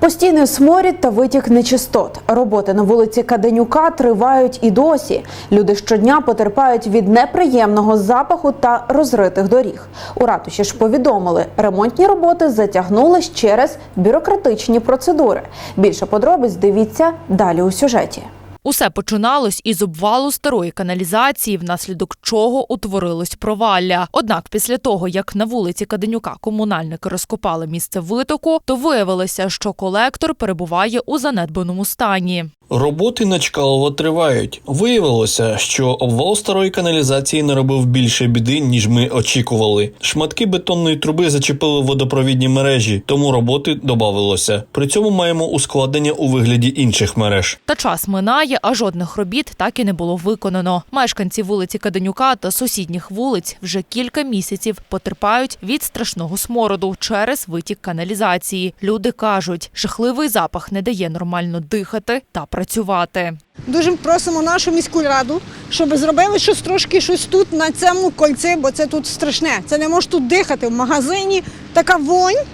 Постійний сморід та витік нечистот. Роботи на вулиці Каденюка тривають і досі. Люди щодня потерпають від неприємного запаху та розритих доріг. У ратуші ж повідомили, ремонтні роботи затягнулись через бюрократичні процедури. Більше подробиць дивіться далі у сюжеті. Усе починалось із обвалу старої каналізації, внаслідок чого утворилось провалля. Однак, після того, як на вулиці Каденюка комунальники розкопали місце витоку, то виявилося, що колектор перебуває у занедбаному стані. Роботи на Чкалово тривають. Виявилося, що обвал старої каналізації наробив більше біди, ніж ми очікували. Шматки бетонної труби зачепили водопровідні мережі, тому роботи додавилося. При цьому маємо ускладнення у вигляді інших мереж. Та час минає, а жодних робіт так і не було виконано. Мешканці вулиці Каденюка та сусідніх вулиць вже кілька місяців потерпають від страшного смороду через витік каналізації. Люди кажуть, жахливий запах не дає нормально дихати та працювати. Дуже просимо нашу міську раду, щоб зробили щось трошки щось тут на цьому кольці, бо це тут страшне. Це не може тут дихати. В магазині така вонь.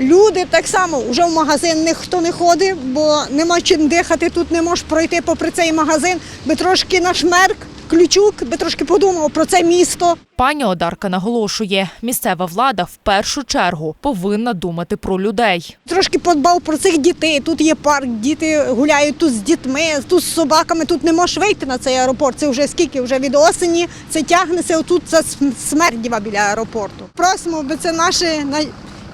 Люди так само вже в магазин ніхто не ходить, бо нема чим дихати. Тут не можеш пройти попри цей магазин, би трошки наш мерк, ключук, би трошки подумав про це місто. Пані Одарка наголошує, місцева влада в першу чергу повинна думати про людей. Трошки подбав про цих дітей. Тут є парк, діти гуляють тут з дітьми, тут з собаками. Тут не можеш вийти на цей аеропорт. Це вже скільки вже від осені. Це тягнеться отут це смерть діва біля аеропорту. Просимо, аби це наша на-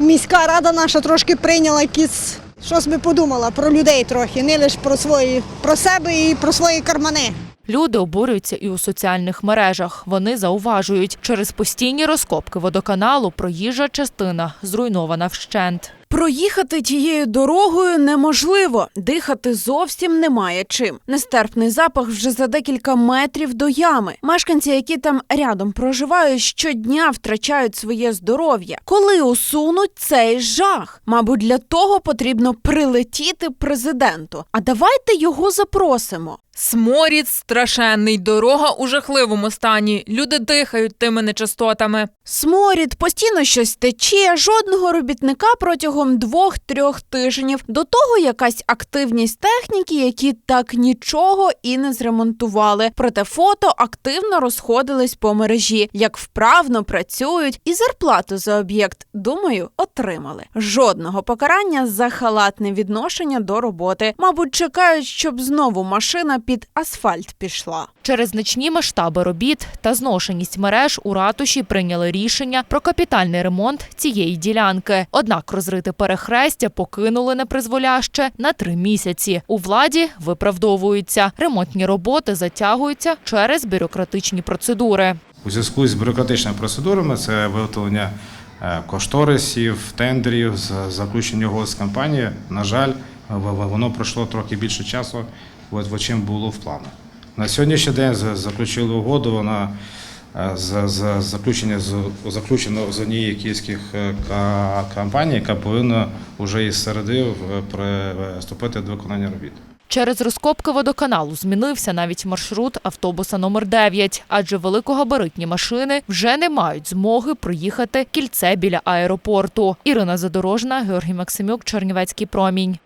міська рада наша трошки прийняла якісь. Щось би подумала про людей трохи, не лише про свої, про себе і про свої кармани. Люди обурюються і у соціальних мережах. Вони зауважують, через постійні розкопки водоканалу проїжджа частина зруйнована вщент. Проїхати тією дорогою неможливо, дихати зовсім немає чим. Нестерпний запах вже за декілька метрів до ями. Мешканці, які там рядом проживають, щодня втрачають своє здоров'я. Коли усунуть цей жах? Мабуть, для того потрібно прилетіти президенту. А давайте його запросимо. Сморід страшенний, дорога у жахливому стані. Люди дихають тими нечистотами. Сморід, постійно щось тече, жодного робітника протягом двох-трьох тижнів. До того якась активність техніки, які так нічого і не зремонтували. Проте фото активно розходились по мережі, як вправно працюють, і зарплату за об'єкт, думаю, отримали. Жодного покарання за халатне відношення до роботи. Мабуть, чекають, щоб знову машина під асфальт пішла. Через значні масштаби робіт та зношеність мереж у ратуші прийняли рішення про капітальний ремонт цієї ділянки. Однак розрити перехрестя покинули непризволяще на три місяці. У владі виправдовуються. Ремонтні роботи затягуються через бюрократичні процедури. У зв'язку з бюрократичними процедурами це виготовлення е, кошторисів, тендерів, заключення угод з компанії. На жаль, воно пройшло трохи більше часу, чим було в планах. На сьогоднішній день заключили угоду. Вона е, з, з заключення з заключено з однієї київських е, компаній, яка повинна вже із середи приступити до виконання робіт. Через розкопки водоканалу змінився навіть маршрут автобуса номер 9, адже великогабаритні машини вже не мають змоги проїхати кільце біля аеропорту. Ірина Задорожна, Георгій Максимюк, Чернівецький промінь.